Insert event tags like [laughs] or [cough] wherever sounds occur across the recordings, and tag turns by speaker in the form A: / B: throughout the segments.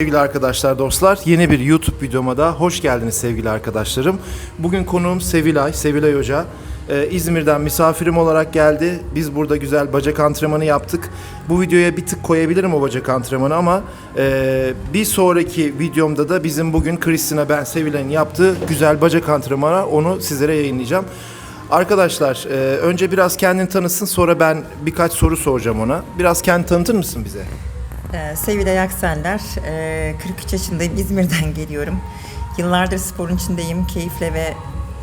A: Sevgili arkadaşlar, dostlar, yeni bir YouTube videoma da hoş geldiniz sevgili arkadaşlarım. Bugün konuğum Sevilay, Sevilay Hoca. Ee, İzmir'den misafirim olarak geldi. Biz burada güzel bacak antrenmanı yaptık. Bu videoya bir tık koyabilirim o bacak antrenmanı ama e, bir sonraki videomda da bizim bugün Kristina ben Sevilay'ın yaptığı güzel bacak antrenmanı onu sizlere yayınlayacağım. Arkadaşlar, e, önce biraz kendini tanısın sonra ben birkaç soru soracağım ona. Biraz kendini tanıtır mısın bize?
B: Ee, Sevilay Akseller, ee, 43 yaşındayım, İzmir'den geliyorum. Yıllardır sporun içindeyim, keyifle ve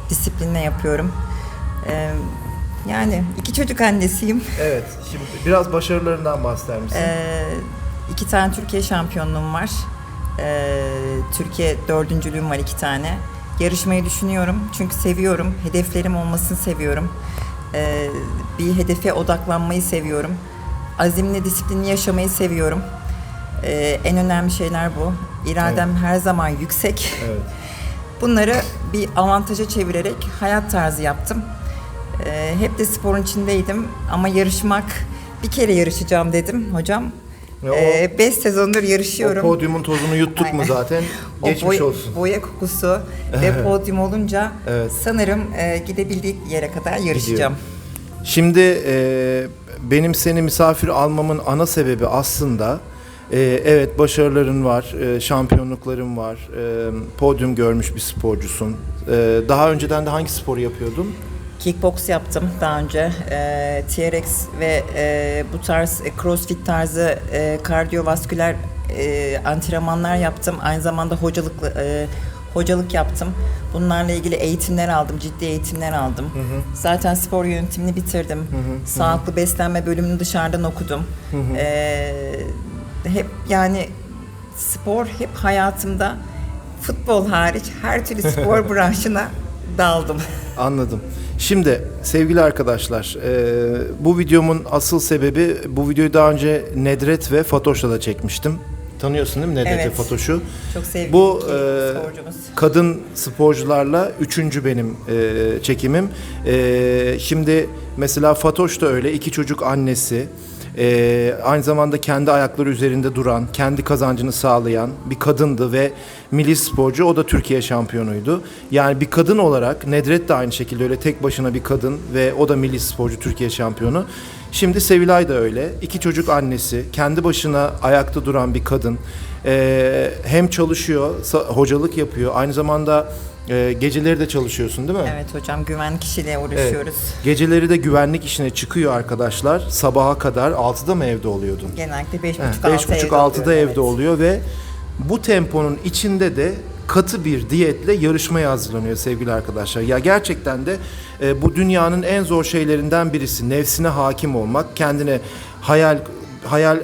B: disiplinle yapıyorum. Ee, yani iki çocuk annesiyim.
A: Evet, şimdi biraz başarılarından bahseder misin?
B: Ee, iki tane Türkiye şampiyonluğum var. Ee, Türkiye dördüncülüğüm var iki tane. Yarışmayı düşünüyorum çünkü seviyorum, hedeflerim olmasını seviyorum. Ee, bir hedefe odaklanmayı seviyorum. Azimli, disiplinli yaşamayı seviyorum. Ee, en önemli şeyler bu. İradem her zaman yüksek.
A: Evet. [laughs]
B: Bunları bir avantaja çevirerek hayat tarzı yaptım. Ee, hep de sporun içindeydim ama yarışmak bir kere yarışacağım dedim hocam.
A: Ve o-
B: 5 sezondur
A: O
B: yarışıyorum.
A: podyumun tozunu yuttuk mu zaten? [laughs]
B: O
A: Geçmiş
B: boy-
A: olsun.
B: Boya kokusu ve podyum olunca
A: Evet.
B: sanırım e, gidebildiği yere kadar yarışacağım.
A: Şimdi e, benim seni misafir almamın ana sebebi aslında e, evet başarıların var, e, şampiyonlukların var, e, podyum görmüş bir sporcusun. E, daha önceden de hangi sporu yapıyordun?
B: Kickbox yaptım daha önce. E, TRX ve e, bu tarz e, crossfit tarzı e, kardiyovasküler e, antrenmanlar yaptım. Aynı zamanda hocalık e, hocalık yaptım. Bunlarla ilgili eğitimler aldım, ciddi eğitimler aldım. Zaten spor yönetimini bitirdim. Sağlıklı beslenme bölümünü dışarıdan okudum. E, hep yani spor hep hayatımda futbol hariç her türlü spor [laughs] branşına daldım.
A: Anladım. Şimdi sevgili arkadaşlar, e, bu videomun asıl sebebi bu videoyu daha önce Nedret ve Fatoş'la da çekmiştim. Tanıyorsun değil mi Nedret ve
B: Evet.
A: Fatoş'u?
B: Çok sevdiğim
A: Bu e,
B: sporcumuz.
A: kadın sporcularla üçüncü benim e, çekimim. E, şimdi mesela Fatoş da öyle iki çocuk annesi. E, aynı zamanda kendi ayakları üzerinde duran, kendi kazancını sağlayan bir kadındı ve milli sporcu. O da Türkiye şampiyonuydu. Yani bir kadın olarak Nedret de aynı şekilde öyle tek başına bir kadın ve o da milli sporcu Türkiye şampiyonu. Şimdi Sevilay da öyle. İki çocuk annesi, kendi başına ayakta duran bir kadın. Ee, hem çalışıyor, hocalık yapıyor. Aynı zamanda e, geceleri de çalışıyorsun değil mi?
B: Evet hocam güvenlik işiyle
A: Evet.
B: uğraşıyoruz.
A: Geceleri de güvenlik işine çıkıyor arkadaşlar. Sabaha kadar 6'da mı evde oluyordun?
B: Genellikle 5.30
A: Heh,
B: 6
A: 5.30
B: evde
A: 6'da
B: oluyorum,
A: evde
B: evet.
A: oluyor ve bu temponun içinde de katı bir diyetle yarışmaya hazırlanıyor sevgili arkadaşlar. Ya gerçekten de e, bu dünyanın en zor şeylerinden birisi nefsine hakim olmak, kendine hayal hayal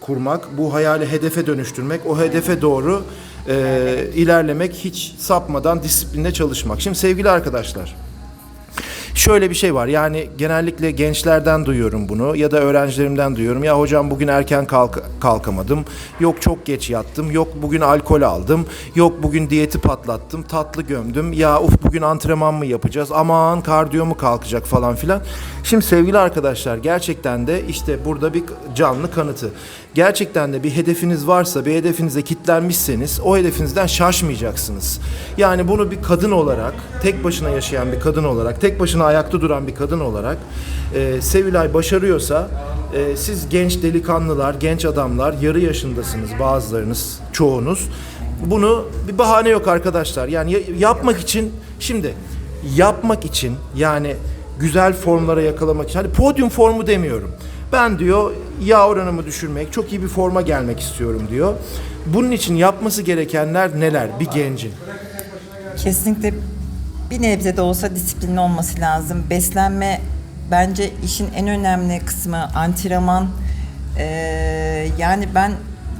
A: kurmak, bu hayali hedefe dönüştürmek, o hedefe doğru e, ilerlemek, hiç sapmadan disiplinle çalışmak. Şimdi sevgili arkadaşlar, Şöyle bir şey var yani genellikle gençlerden duyuyorum bunu ya da öğrencilerimden duyuyorum. Ya hocam bugün erken kalk kalkamadım. Yok çok geç yattım. Yok bugün alkol aldım. Yok bugün diyeti patlattım. Tatlı gömdüm. Ya uf bugün antrenman mı yapacağız? Aman kardiyo mu kalkacak falan filan. Şimdi sevgili arkadaşlar gerçekten de işte burada bir canlı kanıtı. Gerçekten de bir hedefiniz varsa, bir hedefinize kitlenmişseniz o hedefinizden şaşmayacaksınız. Yani bunu bir kadın olarak, tek başına yaşayan bir kadın olarak, tek başına ayakta duran bir kadın olarak e, Sevilay başarıyorsa e, siz genç delikanlılar, genç adamlar, yarı yaşındasınız bazılarınız, çoğunuz. Bunu bir bahane yok arkadaşlar. Yani ya- yapmak için şimdi yapmak için yani güzel formlara yakalamak için hani podyum formu demiyorum. Ben diyor yağ oranımı düşürmek, çok iyi bir forma gelmek istiyorum diyor. Bunun için yapması gerekenler neler bir gencin?
B: Kesinlikle bir nebze de olsa disiplinli olması lazım. Beslenme bence işin en önemli kısmı antrenman. Ee, yani ben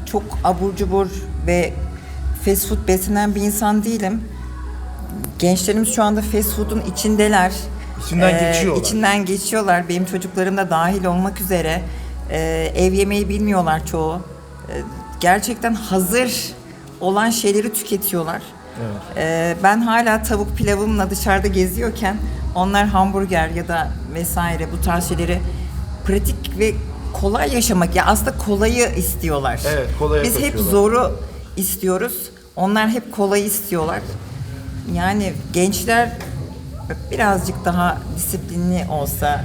B: çok abur cubur ve fast food beslenen bir insan değilim. Gençlerimiz şu anda fast food'un içindeler.
A: İçinden
B: Ee,
A: geçiyorlar.
B: içinden geçiyorlar. Benim çocuklarım da dahil olmak üzere. Ee, ev yemeği bilmiyorlar çoğu. Ee, gerçekten hazır olan şeyleri tüketiyorlar. Ee, ben hala tavuk pilavımla dışarıda geziyorken onlar hamburger ya da vesaire bu tarz şeyleri pratik ve kolay yaşamak ya aslında kolayı istiyorlar.
A: Evet, kolaya
B: Biz hep
A: kaçıyorlar.
B: zoru istiyoruz. Onlar hep kolayı istiyorlar. Yani gençler birazcık daha disiplinli olsa,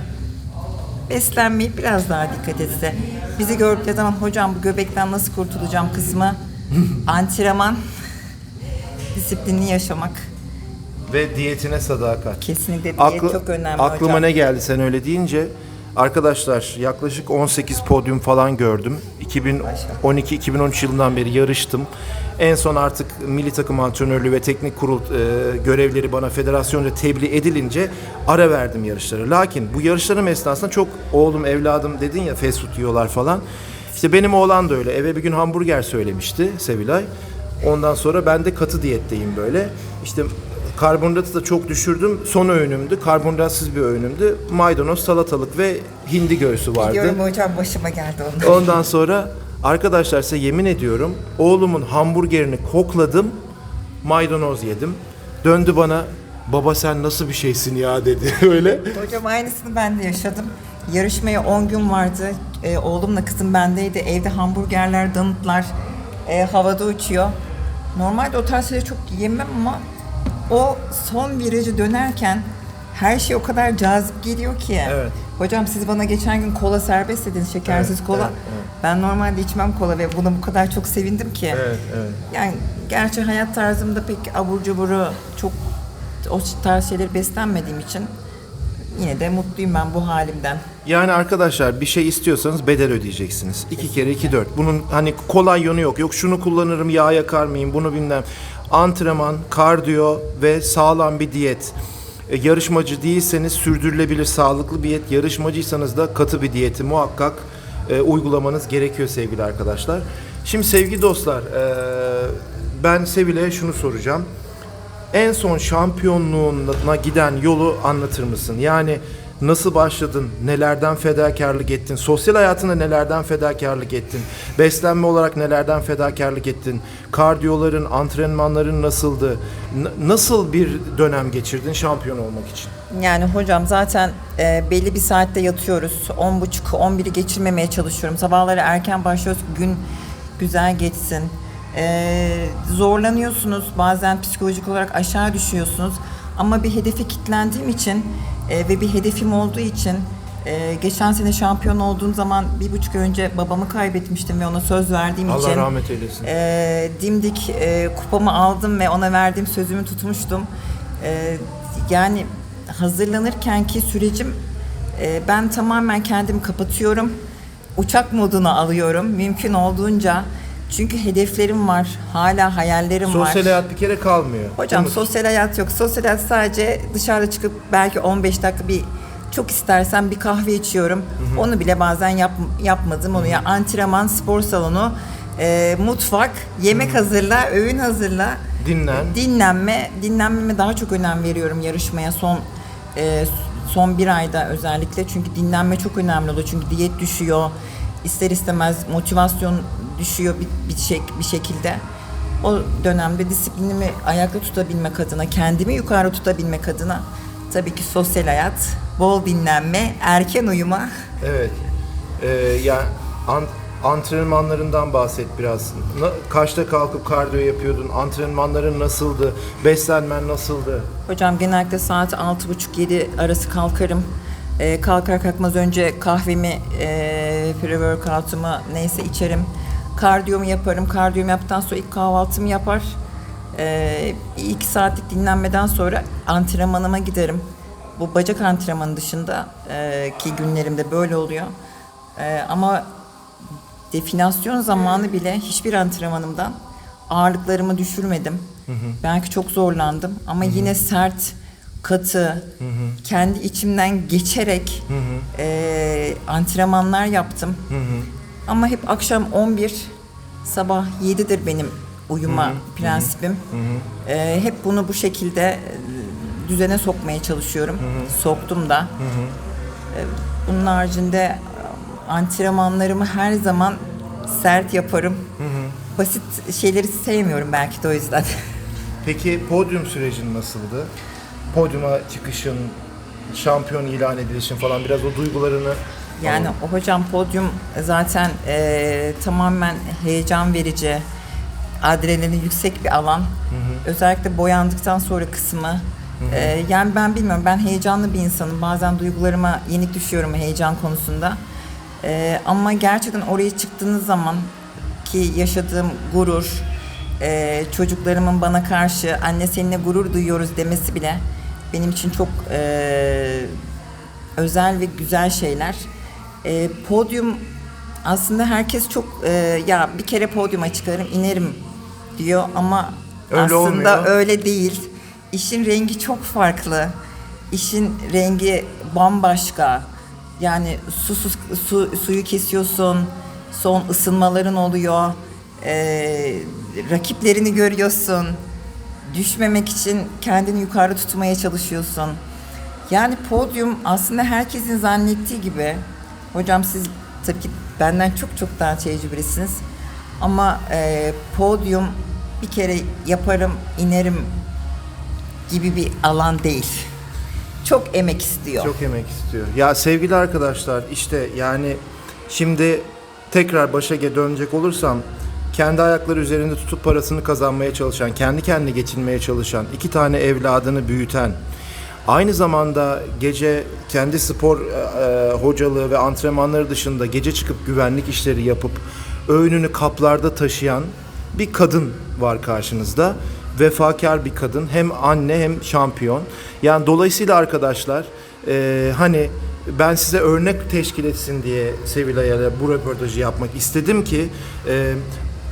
B: beslenmeyi biraz daha dikkat etse. Bizi gördükleri zaman hocam bu göbekten nasıl kurtulacağım kısmı [laughs] antrenman, [laughs] disiplinli yaşamak.
A: Ve diyetine sadakat.
B: Kesinlikle diyet
A: Aklı-
B: çok önemli
A: aklıma
B: hocam.
A: ne geldi sen öyle deyince? Arkadaşlar yaklaşık 18 podyum falan gördüm. 2012-2013 yılından beri yarıştım. En son artık milli takım antrenörlüğü ve teknik kurul e, görevleri bana federasyonca tebliğ edilince ara verdim yarışlara. Lakin bu yarışlarım esnasında çok oğlum evladım dedin ya fast food yiyorlar falan. İşte benim oğlan da öyle. Eve bir gün hamburger söylemişti Sevilay. Ondan sonra ben de katı diyetteyim böyle. İşte Karbonhidratı da çok düşürdüm. Son öğünümdü. Karbonhidratsız bir öğünümdü. Maydanoz, salatalık ve hindi göğsü vardı.
B: Biliyorum hocam başıma geldi onlar.
A: Ondan sonra arkadaşlar size yemin ediyorum oğlumun hamburgerini kokladım. Maydanoz yedim. Döndü bana baba sen nasıl bir şeysin ya dedi [laughs] öyle.
B: Hocam aynısını ben de yaşadım. Yarışmaya 10 gün vardı. Ee, oğlumla kızım bendeydi. Evde hamburgerler, donutlar e, havada uçuyor. Normalde o tarz şeyleri çok yemem ama o son virajı dönerken her şey o kadar cazip geliyor ki.
A: Evet.
B: Hocam siz bana geçen gün kola serbest dediniz, şekersiz
A: Evet,
B: kola.
A: evet, evet.
B: Ben normalde içmem kola ve buna bu kadar çok sevindim ki.
A: Evet, evet.
B: Yani gerçi hayat tarzımda pek abur cuburu çok o tarz şeyleri beslenmediğim için yine de mutluyum ben bu halimden.
A: Yani arkadaşlar bir şey istiyorsanız bedel ödeyeceksiniz. İki kere iki dört. Bunun hani kolay yönü yok. Yok şunu kullanırım yağ yakar mıyım bunu bilmem. Antrenman, kardiyo ve sağlam bir diyet. E, yarışmacı değilseniz sürdürülebilir sağlıklı bir diyet. Yarışmacıysanız da katı bir diyeti muhakkak e, uygulamanız gerekiyor sevgili arkadaşlar. Şimdi sevgili dostlar e, ben Sevil'e şunu soracağım. En son şampiyonluğuna giden yolu anlatır mısın? Yani nasıl başladın? Nelerden fedakarlık ettin? Sosyal hayatında nelerden fedakarlık ettin? Beslenme olarak nelerden fedakarlık ettin? Kardiyoların, antrenmanların nasıldı? Nasıl bir dönem geçirdin şampiyon olmak için?
B: Yani hocam zaten e, belli bir saatte yatıyoruz. 10.30-11'i geçirmemeye çalışıyorum. Sabahları erken başlıyoruz. Gün güzel geçsin. E, zorlanıyorsunuz. Bazen psikolojik olarak aşağı düşüyorsunuz. Ama bir hedefe kilitlendiğim için e, ve bir hedefim olduğu için e, geçen sene şampiyon olduğum zaman bir buçuk ay önce babamı kaybetmiştim ve ona söz verdiğim
A: Allah
B: için
A: rahmet eylesin.
B: e, dimdik e, kupamı aldım ve ona verdiğim sözümü tutmuştum. E, yani hazırlanırken ki sürecim e, ben tamamen kendimi kapatıyorum. Uçak moduna alıyorum mümkün olduğunca. Çünkü hedeflerim var, hala hayallerim var.
A: Sosyal hayat bir kere kalmıyor.
B: Hocam sosyal hayat yok. Sosyal hayat sadece dışarıda çıkıp belki 15 dakika bir çok istersen bir kahve içiyorum. Onu bile bazen yap, yapmadım. Onu ya antrenman, spor salonu, e, mutfak, yemek hazırla, öğün hazırla.
A: Dinlen.
B: Dinlenme, dinlenmeme daha çok önem veriyorum yarışmaya son e, son bir ayda özellikle. Çünkü dinlenme çok önemli oluyor. Çünkü diyet düşüyor. İster istemez motivasyon düşüyor bir, bir, şey, bir şekilde. O dönemde disiplinimi ayakta tutabilmek adına, kendimi yukarı tutabilmek adına tabii ki sosyal hayat, bol dinlenme, erken uyuma.
A: Evet. Ee, yani an- antrenmanlarından bahset biraz. Na- kaçta kalkıp kardiyo yapıyordun? Antrenmanların nasıldı? Beslenmen nasıldı?
B: Hocam genellikle saat 6.30-7 arası kalkarım. Ee, kalkar kalkmaz önce kahvemi, e, pre-workout'umu neyse içerim. Kardiyomu yaparım. Kardiyomu yaptıktan sonra ilk kahvaltımı yapar. Ee, bir iki saatlik dinlenmeden sonra antrenmanıma giderim. Bu bacak antrenmanı dışında e, ki günlerimde böyle oluyor. E, ama definasyon zamanı bile hiçbir antrenmanımdan ağırlıklarımı düşürmedim. Belki çok zorlandım ama yine sert, katı, kendi içimden geçerek e, antrenmanlar yaptım. Ama hep akşam 11, sabah 7'dir benim uyuma prensibim. E, hep bunu bu şekilde düzene sokmaya çalışıyorum. Soktum da. E, Bunun haricinde antrenmanlarımı her zaman sert yaparım. Basit şeyleri sevmiyorum belki de o yüzden.
A: Peki podyum sürecin nasıldı? Podyuma çıkışın, şampiyon ilan edilişin falan biraz o duygularını
B: Yani o hocam podyum zaten e, tamamen heyecan verici. adrenalin yüksek bir alan. Özellikle boyandıktan sonra kısmı. Ee, yani ben bilmiyorum ben heyecanlı bir insanım. Bazen duygularıma yenik düşüyorum heyecan konusunda. Ee, ama gerçekten oraya çıktığınız zaman ki yaşadığım gurur, e, çocuklarımın bana karşı anne seninle gurur duyuyoruz demesi bile benim için çok e, özel ve güzel şeyler. E, podyum aslında herkes çok e, ya bir kere podyuma çıkarım inerim diyor ama
A: Öyle
B: aslında
A: olmuyor.
B: öyle değil. İşin rengi çok farklı. İşin rengi bambaşka. Yani su, su, su- suyu kesiyorsun. Son ısınmaların oluyor. Ee, rakiplerini görüyorsun. Düşmemek için kendini yukarı tutmaya çalışıyorsun. Yani podyum aslında herkesin zannettiği gibi. Hocam siz tabii ki benden çok çok daha tecrübelisiniz. Ama e, podyum bir kere yaparım, inerim gibi bir alan değil. Çok emek istiyor.
A: Çok emek istiyor. Ya sevgili arkadaşlar işte yani şimdi tekrar başa dönecek olursam kendi ayakları üzerinde tutup parasını kazanmaya çalışan, kendi kendine geçinmeye çalışan, iki tane evladını büyüten, aynı zamanda gece kendi spor e, e, hocalığı ve antrenmanları dışında gece çıkıp güvenlik işleri yapıp öğününü kaplarda taşıyan bir kadın var karşınızda. Vefakar bir kadın. Hem anne hem şampiyon. Yani dolayısıyla arkadaşlar e, hani ben size örnek teşkil etsin diye Sevilla'ya bu röportajı yapmak istedim ki e,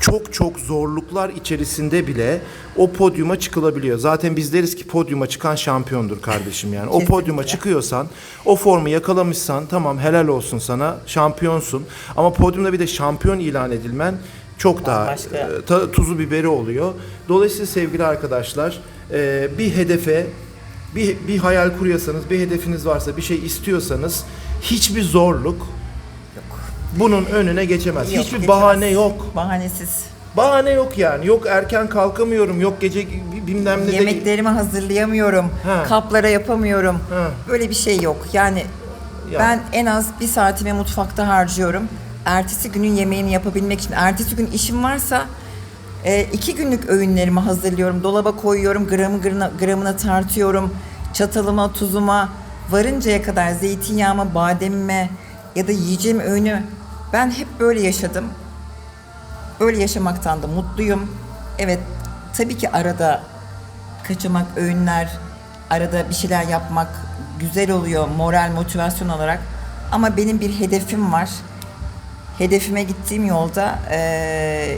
A: çok çok zorluklar içerisinde bile o podyuma çıkılabiliyor. Zaten biz deriz ki podyuma çıkan şampiyondur kardeşim yani. O podyuma çıkıyorsan, o formu yakalamışsan tamam helal olsun sana, şampiyonsun. Ama podyumda bir de şampiyon ilan edilmen çok daha e, ta- tuzu biberi oluyor. Dolayısıyla sevgili arkadaşlar e, bir hedefe bir, bir hayal kuruyorsanız, bir hedefiniz varsa, bir şey istiyorsanız hiçbir zorluk bunun önüne geçemez.
B: Yok,
A: hiçbir
B: geçemez.
A: bahane yok.
B: Bahanesiz.
A: Bahane yok yani. Yok erken kalkamıyorum, yok gece bilmem ne de...
B: Yemeklerimi hazırlayamıyorum.
A: Ha.
B: Kaplara yapamıyorum.
A: Ha.
B: Böyle bir şey yok. Yani
A: Ya.
B: ben en az bir saatimi mutfakta harcıyorum. Ertesi günün yemeğini yapabilmek için. Ertesi gün işim varsa e, iki günlük öğünlerimi hazırlıyorum. Dolaba koyuyorum. Gramı gramına, gramına tartıyorum. Çatalıma, tuzuma varıncaya kadar zeytinyağıma, bademime ya da yiyeceğim öğünü ben hep böyle yaşadım. Böyle yaşamaktan da mutluyum. Evet, tabii ki arada kaçamak öğünler, arada bir şeyler yapmak güzel oluyor moral, motivasyon olarak. Ama benim bir hedefim var. Hedefime gittiğim yolda eee,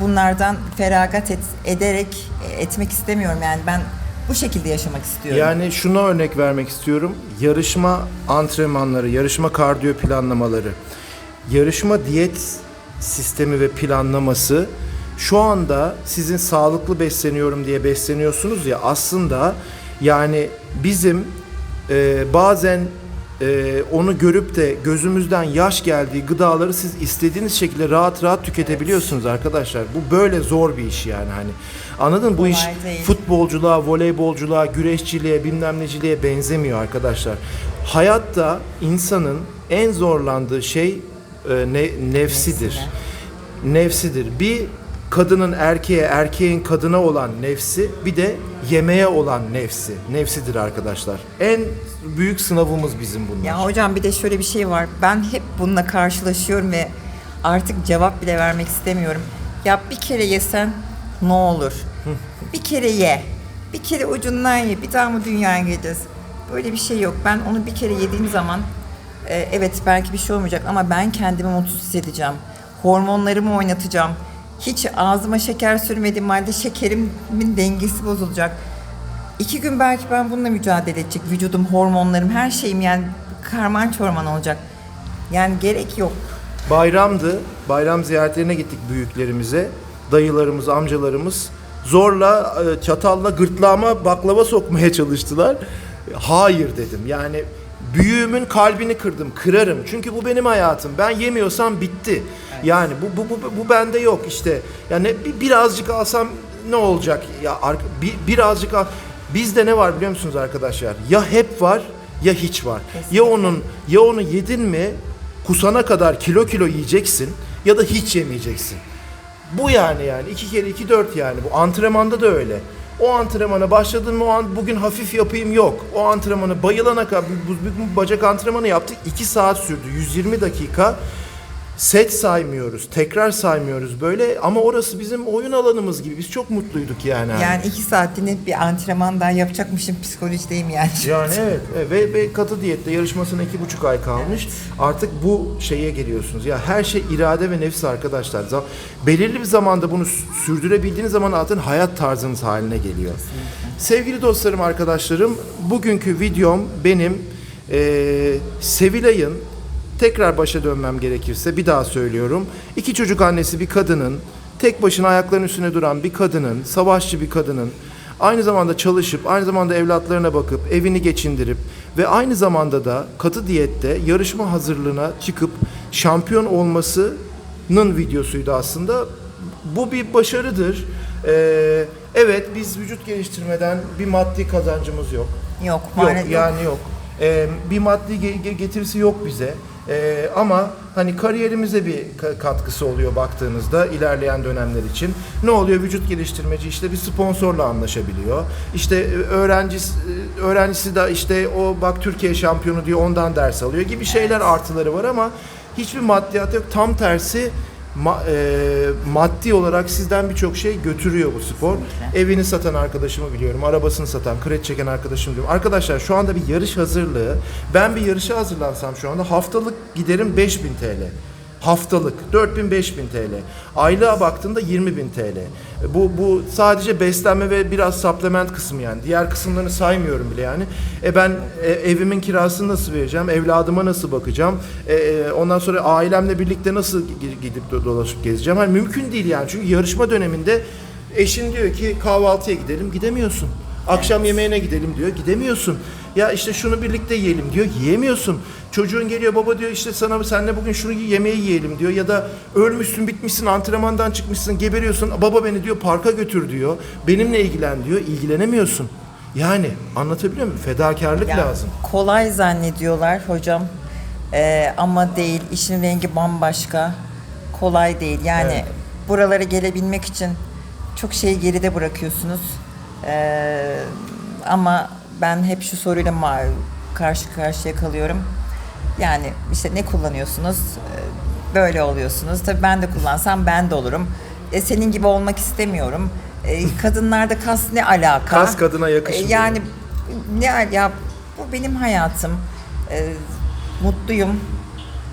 B: bunlardan feragat et, ederek e, etmek istemiyorum. Yani ben bu şekilde yaşamak istiyorum.
A: Yani şuna örnek vermek istiyorum. Yarışma antrenmanları, yarışma kardiyo planlamaları, yarışma diyet sistemi ve planlaması şu anda sizin sağlıklı besleniyorum diye besleniyorsunuz ya aslında yani bizim e, bazen e, onu görüp de gözümüzden yaş geldiği gıdaları siz istediğiniz şekilde rahat rahat tüketebiliyorsunuz arkadaşlar. Bu böyle zor bir iş yani hani. Anladın mı? Bu
B: Kolay
A: iş
B: değil.
A: futbolculuğa, voleybolculuğa, güreşçiliğe, bilmem neciliğe benzemiyor arkadaşlar. Hayatta insanın en zorlandığı şey ne- nefsidir. Nefsidir. Bir kadının erkeğe, erkeğin kadına olan nefsi, bir de yemeğe olan nefsi. Nefsidir arkadaşlar. En büyük sınavımız bizim bunlar.
B: Ya hocam bir de şöyle bir şey var. Ben hep bununla karşılaşıyorum ve artık cevap bile vermek istemiyorum. Ya bir kere yesen ne olur? bir kere ye. Bir kere ucundan ye. Bir daha mı dünyaya geleceğiz? Böyle bir şey yok. Ben onu bir kere yediğim zaman e, evet belki bir şey olmayacak ama ben kendimi mutsuz hissedeceğim. Hormonlarımı oynatacağım. Hiç ağzıma şeker sürmediğim halde şekerimin dengesi bozulacak. İki gün belki ben bununla mücadele edecek. Vücudum, hormonlarım, her şeyim yani karman çorman olacak. Yani gerek yok.
A: Bayramdı. Bayram ziyaretlerine gittik büyüklerimize. Dayılarımız, amcalarımız zorla e, çatalla gırtlağıma baklava sokmaya çalıştılar. Hayır dedim. Yani büyüğümün kalbini kırdım, kırarım. Çünkü bu benim hayatım. Ben yemiyorsam bitti. Yani bu bu bu, bu bende yok işte. Yani bir, birazcık alsam ne olacak? Ya bir, birazcık al. Bizde ne var biliyor musunuz arkadaşlar? Ya hep var ya hiç var. Ya onun ya onu yedin mi kusana kadar kilo kilo yiyeceksin ya da hiç yemeyeceksin. Bu yani yani. iki kere iki dört yani. Bu antrenmanda da öyle. O antrenmana başladın mı o an bugün hafif yapayım yok. O antrenmanı bayılana kadar bacak antrenmanı yaptık. 2 saat sürdü. 120 dakika. Set saymıyoruz, tekrar saymıyoruz böyle ama orası bizim oyun alanımız gibi. Biz çok mutluyduk yani.
B: Yani iki saatte net bir antrenman daha yapacakmışım psikolojideyim yani.
A: Yani [laughs] evet, evet. ve, ve katı diyette yarışmasına iki buçuk ay kalmış. Artık bu şeye geliyorsunuz. Ya her şey irade ve nefis arkadaşlar. Belirli bir zamanda bunu sü- sürdürebildiğiniz zaman zaten hayat tarzınız haline geliyor. Sevgili dostlarım, arkadaşlarım, bugünkü videom benim eee Sevilay'ın tekrar başa dönmem gerekirse bir daha söylüyorum. İki çocuk annesi bir kadının, tek başına ayaklarının üstüne duran bir kadının, savaşçı bir kadının aynı zamanda çalışıp, aynı zamanda evlatlarına bakıp, evini geçindirip ve aynı zamanda da katı diyette yarışma hazırlığına çıkıp şampiyon olmasının videosuydu aslında. Bu bir başarıdır. Ee, evet biz vücut geliştirmeden bir maddi kazancımız yok.
B: Yok
A: Yok
B: maalesef.
A: yani yok. Ee, bir maddi ge- ge- getirisi yok bize. Ee, ama hani kariyerimize bir ka- katkısı oluyor baktığınızda ilerleyen dönemler için. Ne oluyor? Vücut geliştirmeci işte bir sponsorla anlaşabiliyor. İşte e, öğrencisi e, öğrencisi de işte o bak Türkiye şampiyonu diyor ondan ders alıyor gibi şeyler artıları var ama hiçbir maddiyat yok. Tam tersi ma- e, maddi olarak sizden birçok şey götürüyor bu spor.
B: Kesinlikle.
A: Evini satan arkadaşımı biliyorum, arabasını satan, kredi çeken arkadaşımı biliyorum. Arkadaşlar şu anda bir yarış hazırlığı. Ben bir yarışa hazırlansam şu anda haftalık giderim 5000 TL. Haftalık 4000 5000 TL. Aylığa baktığında 20.000 TL. Bu bu sadece beslenme ve biraz supplement kısmı yani. Diğer kısımlarını saymıyorum bile yani. E ben e, evimin kirasını nasıl vereceğim? Evladıma nasıl bakacağım? E, e, ondan sonra ailemle birlikte nasıl gi- gidip do- dolaşıp gezeceğim? Hani mümkün değil yani. Çünkü yarışma döneminde eşin diyor ki kahvaltıya gidelim. Gidemiyorsun. Akşam yemeğine gidelim diyor. Gidemiyorsun. Ya işte şunu birlikte yiyelim diyor. Yiyemiyorsun. Çocuğun geliyor baba diyor işte sana senle bugün şunu yemeği yiyelim diyor. Ya da ölmüşsün bitmişsin antrenmandan çıkmışsın geberiyorsun. Baba beni diyor parka götür diyor. Benimle ilgilen diyor. İlgilenemiyorsun. Yani anlatabiliyor muyum? Fedakarlık
B: Yani
A: lazım.
B: Kolay zannediyorlar hocam. Ee, ama değil. İşin rengi bambaşka. Kolay değil. Yani
A: Evet.
B: buralara gelebilmek için çok şeyi geride bırakıyorsunuz. Ee, ama ben hep şu soruyla karşı karşıya kalıyorum. Yani işte ne kullanıyorsunuz? Ee, Böyle oluyorsunuz. Tabii ben de kullansam ben de olurum. E, senin gibi olmak istemiyorum. E, kadınlarda kas ne alaka?
A: Kas kadına yakışmıyor.
B: E, yani ne ya bu benim hayatım. E, mutluyum.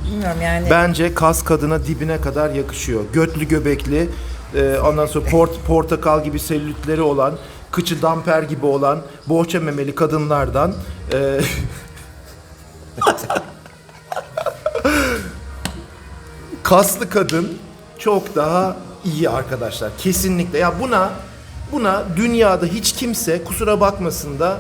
B: Bilmiyorum yani.
A: Bence kas kadına dibine kadar yakışıyor. Götlü göbekli, e, ondan sonra port, portakal gibi selülitleri olan, kıçı damper gibi olan, bohça memeli kadınlardan e, kaslı kadın çok daha iyi arkadaşlar. Kesinlikle. Ya buna buna dünyada hiç kimse kusura bakmasın da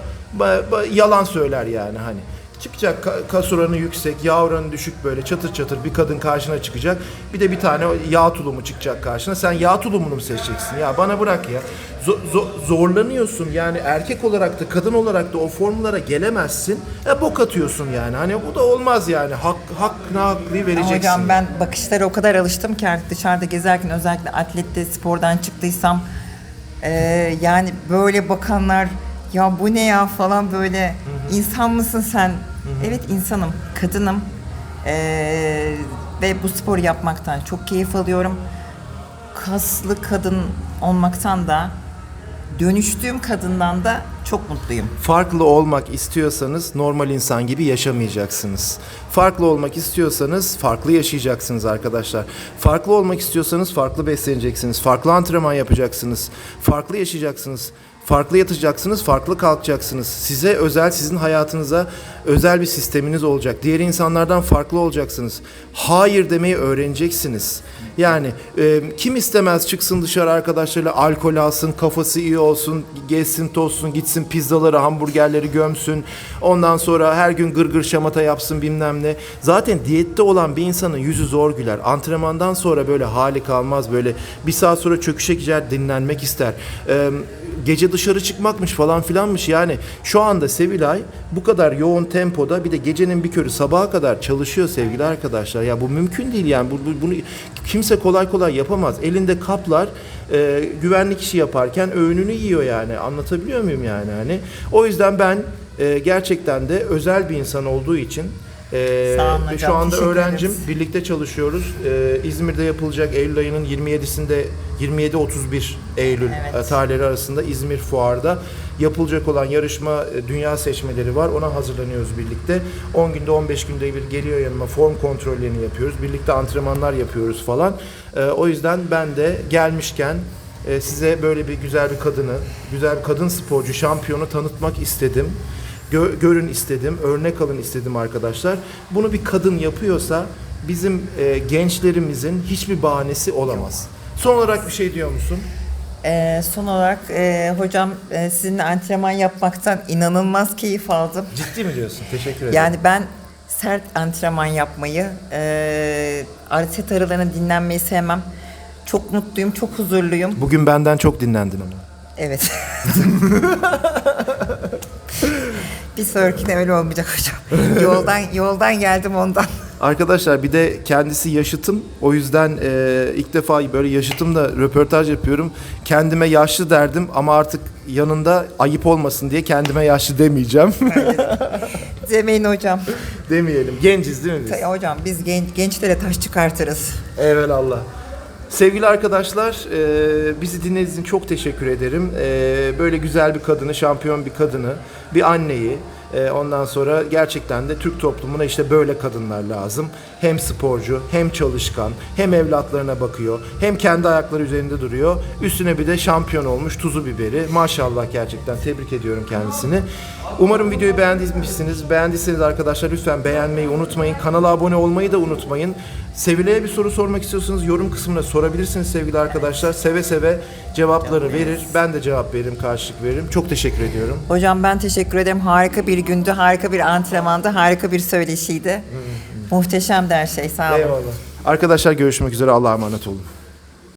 A: yalan söyler yani hani. Çıkacak ka- kas oranı yüksek, yağ oranı düşük böyle çatır çatır bir kadın karşına çıkacak. Bir de bir tane yağ tulumu çıkacak karşına. Sen yağ tulumunu mu seçeceksin? Ya bana bırak ya. Zo- zo- zorlanıyorsun yani erkek olarak da kadın olarak da o formlara gelemezsin. E bok atıyorsun yani. Hani bu da olmaz yani. Hak, hakkını hakkıyı vereceksin.
B: Hocam ben bakışlara o kadar alıştım ki artık dışarıda gezerken özellikle atlette spordan çıktıysam e, yani böyle bakanlar ya bu ne ya falan böyle insan mısın sen? Evet insanım, kadınım E, ve bu sporu yapmaktan çok keyif alıyorum. Kaslı kadın olmaktan da dönüştüğüm kadından da çok mutluyum.
A: Farklı olmak istiyorsanız normal insan gibi yaşamayacaksınız. Farklı olmak istiyorsanız farklı yaşayacaksınız arkadaşlar. Farklı olmak istiyorsanız farklı besleneceksiniz. Farklı antrenman yapacaksınız. Farklı yaşayacaksınız. Farklı yatacaksınız, farklı kalkacaksınız. Size özel, sizin hayatınıza özel bir sisteminiz olacak. Diğer insanlardan farklı olacaksınız. Hayır demeyi öğreneceksiniz. Yani e, kim istemez çıksın dışarı arkadaşlarıyla alkol alsın, kafası iyi olsun, gezsin tozsun, gitsin pizzaları, hamburgerleri gömsün. Ondan sonra her gün gırgır şamata yapsın bilmem ne. Zaten diyette olan bir insanın yüzü zor güler. Antrenmandan sonra böyle hali kalmaz. Böyle bir saat sonra çöküşe gider, dinlenmek ister. E, gece dışarı çıkmakmış falan filanmış yani şu anda Sevilay bu kadar yoğun tempoda bir de gecenin bir körü sabaha kadar çalışıyor sevgili arkadaşlar ya bu mümkün değil yani bu, bu- bunu kimse kimse kolay kolay yapamaz. Elinde kaplar e, güvenlik işi yaparken öğününü yiyor yani. Anlatabiliyor muyum yani hani? O yüzden ben e, gerçekten de özel bir insan olduğu için e,
B: Sağ olun
A: ve
B: hocam,
A: şu anda
B: teşekkür
A: öğrencim.
B: ederiz.
A: Birlikte çalışıyoruz. E, İzmir'de yapılacak Eylül ayının 27'sinde 27-31 Eylül
B: Evet.
A: e, tarihleri arasında İzmir Fuar'da yapılacak olan yarışma e, dünya seçmeleri var. Ona hazırlanıyoruz birlikte. 10 günde 15 günde bir geliyor yanıma form kontrollerini yapıyoruz. Birlikte antrenmanlar yapıyoruz falan. E, o yüzden ben de gelmişken e, size böyle bir güzel bir kadını, güzel bir kadın sporcu şampiyonu tanıtmak istedim. Gö- görün istedim, örnek alın istedim arkadaşlar. Bunu bir kadın yapıyorsa bizim e, gençlerimizin hiçbir bahanesi olamaz. Son olarak bir şey diyor musun?
B: Ee, son olarak e, hocam e, sizinle antrenman yapmaktan inanılmaz keyif aldım.
A: Ciddi mi diyorsun? [laughs] Teşekkür ederim.
B: Yani ben sert antrenman yapmayı, e, set aralarını dinlenmeyi sevmem. Çok mutluyum, çok huzurluyum.
A: Bugün benden çok dinlendin ama.
B: Evet. [laughs] [laughs] bir sonrakine öyle olmayacak hocam. Yoldan yoldan geldim ondan.
A: Arkadaşlar bir de kendisi yaşıtım. O yüzden e, ilk defa böyle yaşıtımla röportaj yapıyorum. Kendime yaşlı derdim ama artık yanında ayıp olmasın diye kendime yaşlı demeyeceğim.
B: Demeyin hocam.
A: Demeyelim. Genciz değil mi biz?
B: Hocam biz gen- gençlere taş çıkartırız.
A: Evelallah. Sevgili arkadaşlar, e, bizi dinlediğiniz için çok teşekkür ederim. E, böyle güzel bir kadını, şampiyon bir kadını, bir anneyi, e, ondan sonra gerçekten de Türk toplumuna işte böyle kadınlar lazım. Hem sporcu, hem çalışkan, hem evlatlarına bakıyor, hem kendi ayakları üzerinde duruyor. Üstüne bir de şampiyon olmuş tuzu biberi. Maşallah gerçekten tebrik ediyorum kendisini. Umarım videoyu beğenmişsiniz. Beğendiyseniz arkadaşlar lütfen beğenmeyi unutmayın. Kanala abone olmayı da unutmayın. Sevile'ye bir soru sormak istiyorsanız yorum kısmına sorabilirsiniz sevgili arkadaşlar. Seve seve cevapları verir. Ben de cevap veririm, karşılık veririm. Çok teşekkür ediyorum.
B: Hocam ben teşekkür ederim. Harika bir gündü, harika bir antrenmandı, harika bir söyleşiydi. Muhteşemdi her şey. Sağ olun.
A: Eyvallah. Arkadaşlar görüşmek üzere. Allah'a emanet olun.